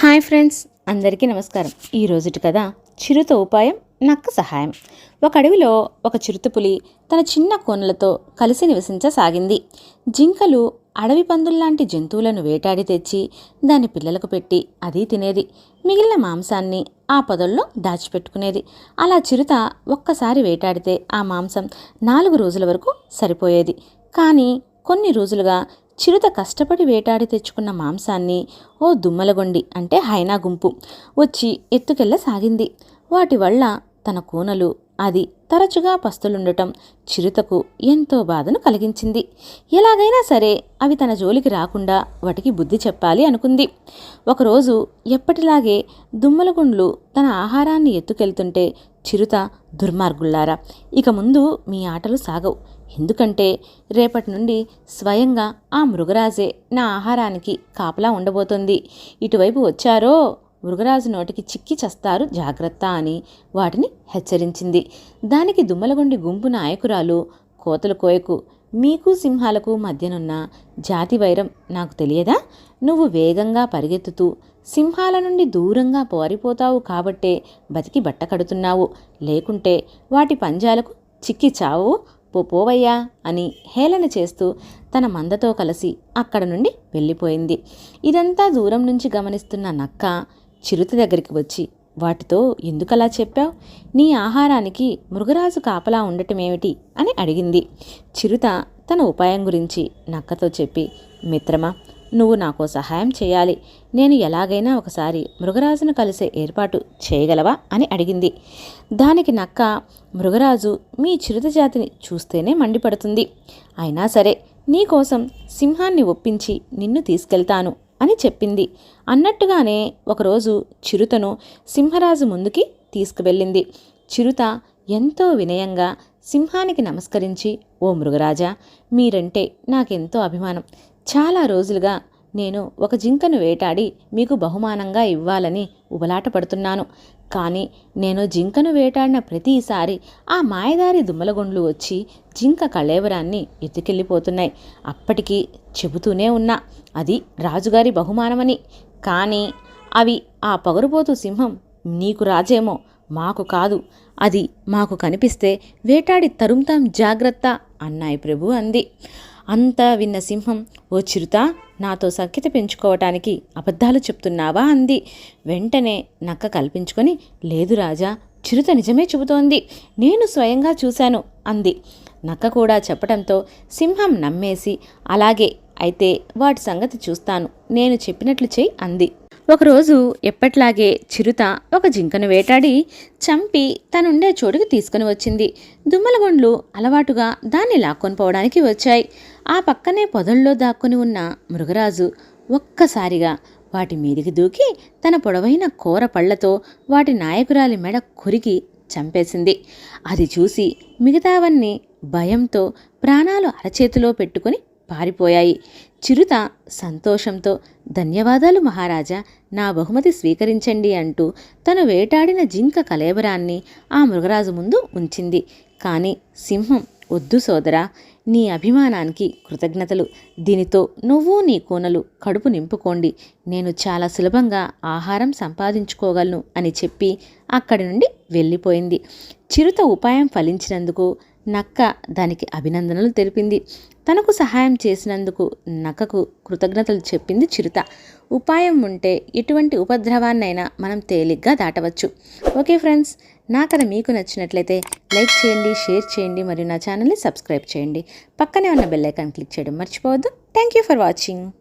Hi friends అందరికీ నమస్కారం. ఈ రోజుటి కథ చిరుత ఉపాయం నక్క సహాయం. ఒక అడవిలో ఒక చిరుతపులి తన చిన్న కోనలతో కలిసి నివసించసాగింది. జింకలు అడవి పందుల్లాంటి జంతువులను వేటాడి తెచ్చి దాని పిల్లలకు పెట్టి అది తినేది. మిగిలిన మాంసాన్ని ఆ పొదల్లో దాచిపెట్టుకునేది. అలా చిరుత ఒక్కసారి వేటాడితే ఆ మాంసం నాలుగు రోజుల వరకు సరిపోయేది. కానీ కొన్ని రోజులుగా చిరుత కష్టపడి వేటాడి తెచ్చుకున్న మాంసాన్ని ఓ దుమ్మలగొండి అంటే హైనా గుంపు వచ్చి ఎత్తుకెళ్ళసాగింది వాటి వల్ల తన కూనలు అది తరచుగా పస్తులుండటం చిరుతకు ఎంతో బాధను కలిగించింది. ఎలాగైనా సరే అవి తన జోలికి రాకుండా వాటికి బుద్ధి చెప్పాలి అనుకుంది. ఒకరోజు ఎప్పటిలాగే దుమ్మలగుండ్లు తన ఆహారాన్ని ఎత్తుకెళ్తుంటే చిరుత దుర్మార్గుల్లారా. ఇక ముందు మీ ఆటలు సాగవు. ఎందుకంటే రేపటి నుండి స్వయంగా ఆ మృగరాజే నా ఆహారానికి కాపలా ఉండబోతోంది. ఇటువైపు వచ్చారో? మృగరాజు నోటికి చిక్కి చస్తారు జాగ్రత్త అని వాటిని హెచ్చరించింది. దానికి దుమ్మలగొండి గుంపు నాయకురాలు కోతలు కోయకు మీకు సింహాలకు మధ్యనున్న జాతి వైరం నాకు తెలియదా? నువ్వు వేగంగా పరిగెత్తుతూ సింహాల నుండి దూరంగా పోరిపోతావు కాబట్టే బతికి బట్ట కడుతున్నావు. లేకుంటే వాటి పంజాలకు చిక్కి చావు. పో పోవయ్యా అని హేళన చేస్తూ తన మందతో కలిసి అక్కడ నుండి వెళ్ళిపోయింది. ఇదంతా దూరం నుంచి గమనిస్తున్న నక్క చిరుత దగ్గరికి వచ్చి వాటితో ఎందుకలా చెప్పావు? నీ ఆహారానికి మృగరాజు కాపలా ఉండటమేమిటి? అని అడిగింది. చిరుత తన ఉపాయం గురించి నక్కతో చెప్పి మిత్రమా నువ్వు నాకు సహాయం చేయాలి. నేను ఎలాగైనా ఒకసారి మృగరాజును కలిసే ఏర్పాటు చేయగలవా? అని అడిగింది. దానికి నక్క మృగరాజు మీ చిరుత జాతిని చూస్తేనే మండిపడుతుంది. అయినా సరే నీకోసం సింహాన్ని ఒప్పించి నిన్ను తీసుకెళ్తాను అని చెప్పింది. అన్నట్టుగానే ఒకరోజు చిరుతను సింహరాజు ముందుకి తీసుకువెళ్ళింది. చిరుత ఎంతో వినయంగా సింహానికి నమస్కరించి ఓ మృగరాజా మీరంటే నాకెంతో అభిమానం. చాలా రోజులుగా నేను ఒక జింకను వేటాడి మీకు బహుమానంగా ఇవ్వాలని ఉబలాట పడుతున్నాను. కానీ నేను జింకను వేటాడిన ప్రతిసారి ఆ మాయదారి దుమ్మలగొండ్లు వచ్చి జింక కళేవరాన్ని ఎత్తుకెళ్ళిపోతున్నాయి. అప్పటికి చెబుతూనే ఉన్నా అది రాజుగారి బహుమానమని. కానీ అవి ఆ పగరుపోతు సింహం నీకు రాజేమో మాకు కాదు. అది మాకు కనిపిస్తే వేటాడి తరుంతాం జాగ్రత్త అన్నాయి ప్రభు అంది. అంతా విన్న సింహం ఓ చిరుత నాతో సఖ్యత పెంచుకోవటానికి అబద్ధాలు చెప్తున్నావా? అంది. వెంటనే నక్క కల్పించుకొని లేదు రాజా చిరుత నిజమే చెబుతోంది. నేను స్వయంగా చూశాను అంది. నక్క కూడా చెప్పడంతో సింహం నమ్మేసి అలాగే అయితే వాటి సంగతి చూస్తాను. నేను చెప్పినట్లు చెయ్యి అంది. ఒకరోజు ఎప్పట్లాగే చిరుత ఒక జింకను వేటాడి చంపి తనుండే చోటుకి తీసుకుని వచ్చింది. దుమ్మలగొండ్లు అలవాటుగా దాన్ని లాక్కొని పోవడానికి వచ్చాయి. ఆ పక్కనే పొదల్లో దాక్కుని ఉన్న మృగరాజు ఒక్కసారిగా వాటి మీదికి దూకి తన పొడవైన కూర పళ్ళతో వాటి నాయకురాలి మెడ కొరికి చంపేసింది. అది చూసి మిగతావన్నీ భయంతో ప్రాణాలు అరచేతిలో పెట్టుకుని పారిపోయాయి. చిరుత సంతోషంతో ధన్యవాదాలు మహారాజా నా బహుమతి స్వీకరించండి అంటూ తను వేటాడిన జింక కలేబరాన్ని ఆ మృగరాజు ముందు ఉంచింది. కానీ సింహం వద్దు సోదరా నీ అభిమానానికి కృతజ్ఞతలు. దీనితో నువ్వు నీ కోనలు కడుపు నింపుకోండి. నేను చాలా సులభంగా ఆహారం సంపాదించుకోగలను అని చెప్పి అక్కడి నుండి వెళ్ళిపోయింది. చిరుత ఉపాయం ఫలించినందుకు నక్క దానికి అభినందనలు తెలిపింది. తనకు సహాయం చేసినందుకు నక్కకు కృతజ్ఞతలు చెప్పింది చిరుత. ఉపాయం ఉంటే ఎటువంటి ఉపద్రవాన్నైనా మనం తేలిగ్గా దాటవచ్చు. ఓకే ఫ్రెండ్స్ నా కథ మీకు నచ్చినట్లయితే లైక్ చేయండి షేర్ చేయండి మరియు నా ఛానల్ని సబ్స్క్రైబ్ చేయండి. పక్కనే ఉన్న బెల్ ఐకాన్ క్లిక్ చేయడం మర్చిపోవద్దు. Thank you for watching.